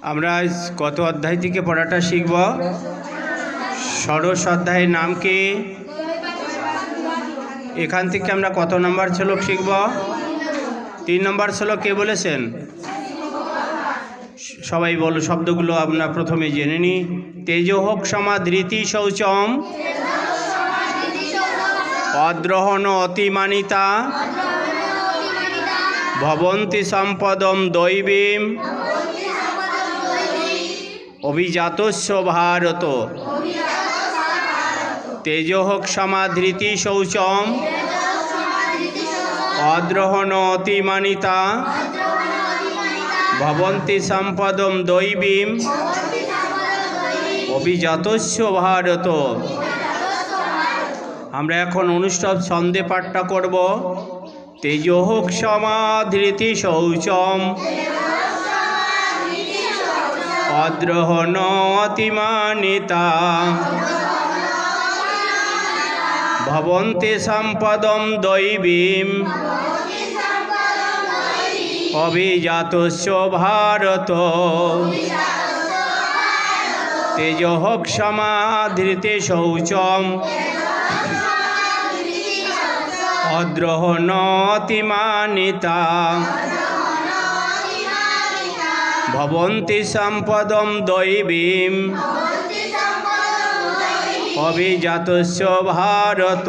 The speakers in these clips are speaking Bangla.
আমরা কত অধ্যায় থেকে পড়াটা শিখব? ষোড়শ অধ্যায়ের নাম কি? এখান থেকে আমরা কত নম্বর শ্লোক শিখব? তিন নম্বর শ্লোক কে বলেছেন? সবাই বলো, শব্দগুলো আমরা প্রথমে জেনে নিই তেজ হোক সমাধৃতি শৌচম অদ্রহণ অতিমানিতা ভবন্তি সম্পদম দৈবীম অভিজাতস্য ভারত তেজ হোক সমাধৃতি শৌচম অদ্রহণ অতিমানিতা ভবন্তি সম্পদম দৈবীম। অভিজাতস্য ভারত আমরা এখন অনুষ্ঠান ছন্দে পাঠটা করব। তেজ হোক সমাধৃতি শৌচম অদ্রহণ অতিমানিতা ভবন্তি সম্পদম দৈবীম। অভিজাতস্য ভারত। তেজ হোক সমাধৃতি শৌচম। অদ্রহণ অতিমানিতা ভবন্তি সম্পদম দৈবীম। অভিজাতস্য ভারত।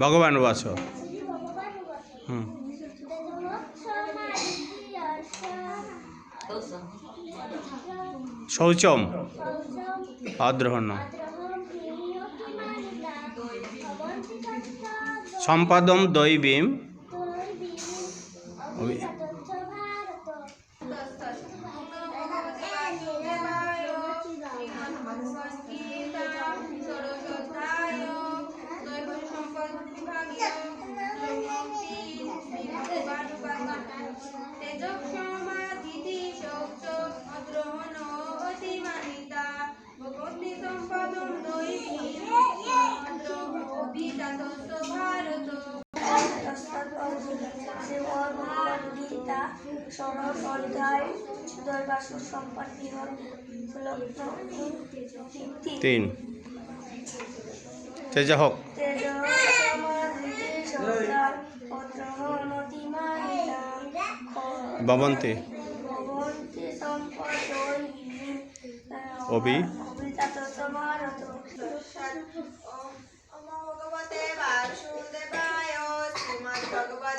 ভগবান বাস। শৌচম? অদ্রহণ সম্পাদম দৈবীম। ষোড়শ অধ্যায় দৈবাসুর সম্পত্তি হল তিন। তেজ হোক তেজ ভবন্তি। সম্পদৈ নমো ভগবতে বাসুদেবায় শ্রীমদ্ ভগবদ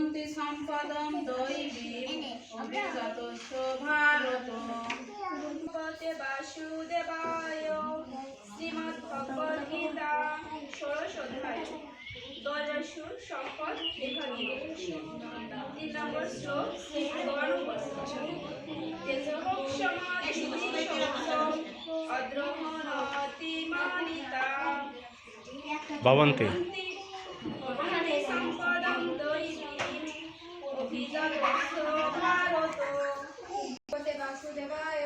অভিজাতস্য ভারত ভগবতে বাসুদেবায় শ্রীমদ্ ভগবদ গীতা ষোড়শ অধ্যায় দয়াসুর সম্পদ বিভাগী তিন নম্বর শ্লোক মানিতা ভবন্তি ভবন্তি সম্পদম দৈবীম অভিজাতস্য ভারত ভগবতে বাসুদেবায়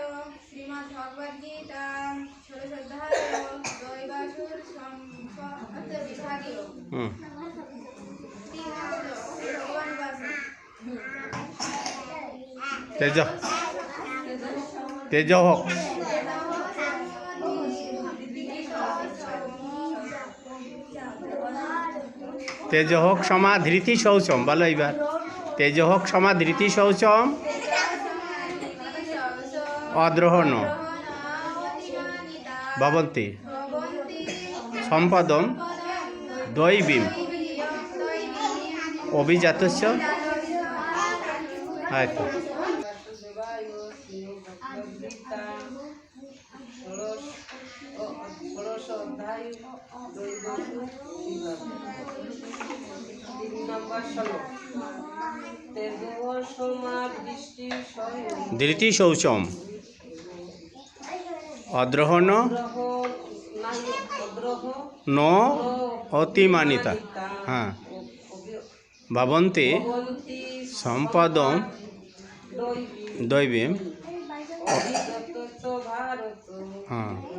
শ্রীমদ্ ভগবদ গীতা ষোড়শোধ্যায় দৈবাসুর সম্পদ বিভাগীয় ভগবান তেজ তেজ হোক তেজ হোক সমাধৃতি শৌচম বলো এইবার। তেজ হোক সমাধৃতি শৌচম অদ্রহণ। ভবন্তি। সম্পাদন। দৈবীম। দৈবী অভিজাতস্য তিন নম্বর শ্লোক ধৃতি শৌচম। অদ্রহণ ন অতিমানিতা। হ্যাঁ। ভবন্তি সম্পাদন দৈবী হ্যাঁ।